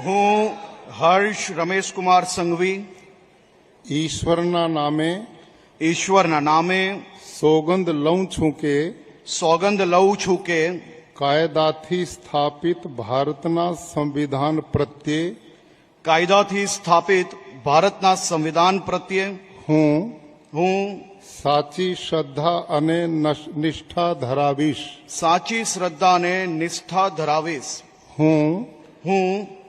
હું હર્ષ રમેશકુમાર સંઘવી ઈશ્વરના નામે ઈશ્વરના નામે સોગંદ લઉં છું કે સોગંદ લઉં છું કે કાયદાથી સ્થાપિત ભારતના સંવિધાન પ્રત્યે કાયદાથી સ્થાપિત ભારતના સંવિધાન પ્રત્યે હું હું સાચી શ્રદ્ધા અને નશ- નિષ્ઠા ધરાવીશ સાચી શ્રદ્ધા અને નિષ્ઠા ધરાવીશ હું હું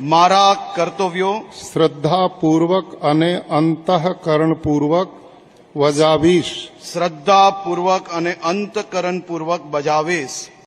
મારા કર્તવ્યો શ્રદ્ધાપૂર્વક અને અંતઃકરણપૂર્વક વજાવીશ. શ્રદ્ધાપૂર્વક અને અંતકરણપૂર્વક બજાવીશ.